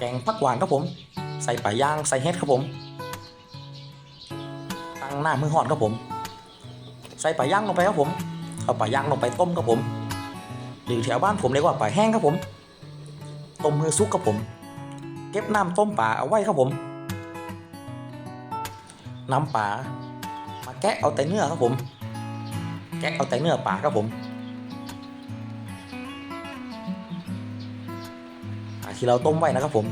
แกงผักหวานครับผม ใส่ปลาย่างใส่เห็ดครับผม ตั้งหน้ามือหอดครับผม ใส่ปลาย่างลงไปครับผม เอาปลาย่างลงไปต้มครับผม หรือแถวบ้านผมเรียกว่าปลาแห้งครับผม ต้มมือซุกครับผม เก็บน้ำต้มปลาเอาไว้ครับผมน้ำปลามาแกะเอาแต่เนื้อครับผม แกะเอาแต่เนื้อปลาครับผม ที่เราต้มไว้นะครับผม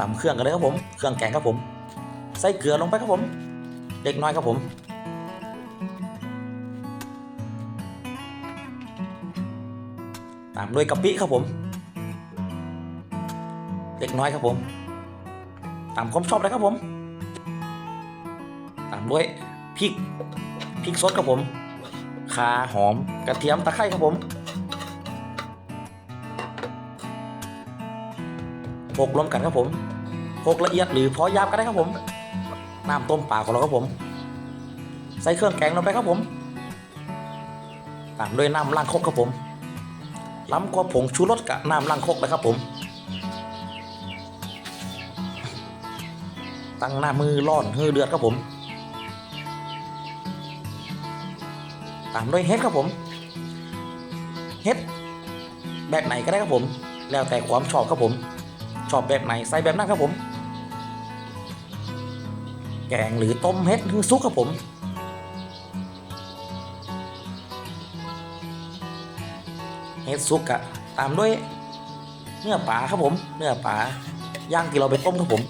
ตำเครื่องกันเลยครับผม เครื่องแกงครับผม ใส่เกลือลงไปครับผมเล็กน้อยครับผมตามด้วยกะปิครับผม เล็กน้อยครับผม ตามความชอบเลยครับผม ตามด้วยพริกพริกสดครับผมข่าหอมกระเทียมตะไคร้ครับผมโขลกรวมกันครับผมโขลกละเอียดหรือพอยาบก็ได้ครับผมน้ำต้มปลาของเราครับผม ใส่เครื่องแกงลงไปครับผม ตามด้วยน้ำล้างคกครับผมล้ำกว่าผงชูรสกับน้ำล้างคกเลยครับผม ตั้งหน้ามือร้อนเฮือเดือดครับผม ตามด้วยเฮ็ดครับผมเฮ็ดแบบไหนก็ได้ครับผม แล้วแต่ความชอบครับผม ชอบแบบไหนใส่แบบนั้นครับผม แกงหรือต้มเฮ็ดหรือซุปครับผมเฮ็ดซุกอะตามด้วยเนื้อปลาครับผม เนื้อปลาย่างที่เราไปต้มครับผม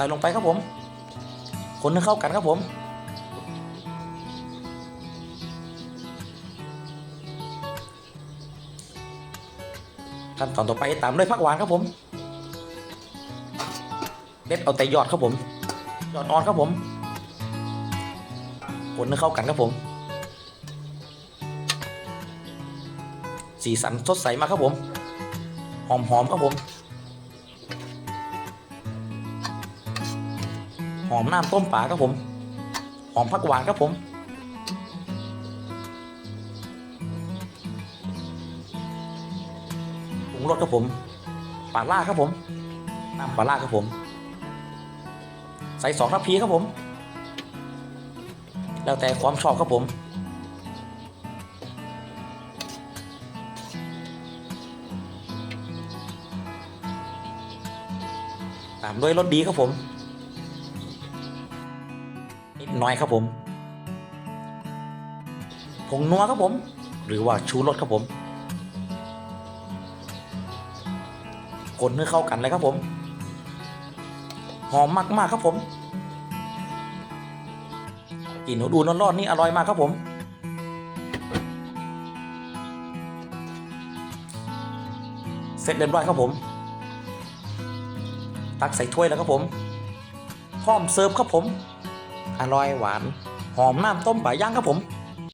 ส่ลงไปครับผม คนให้เข้ากันครับผม ขั้นตอนต่อไปตามด้วยผักหวานครับผมเด็ดเอาแต่ยอดครับผม ยอดอ่อนครับผม คนให้เข้ากันครับผม สีสันสดใสมากครับผม หอมๆครับผม หอมน้ำต้มปลาครับผม หอมผักหวานครับผม ปรุงรสครับผมปลาล่าครับผม น้ำปลาล่าครับผม ใส่สองทัพพีครับผม แล้วแต่ความชอบครับผมตามด้วยรสดีครับผม นิดหน้อยครับผมผงนัวครับผม หรือว่าชูรสครับผมคนให้เข้ากันเลยครับผม หอมมากๆครับผมกลิ่นดูนร้อนๆนี่อร่อยมากครับผม เสร็จเรียบร้อยครับผม ตักใส่ถ้วยแล้วครับผม พร้อมเสิร์ฟครับผม อร่อยหวาน หอมน้ำต้มปลาย่างครับผม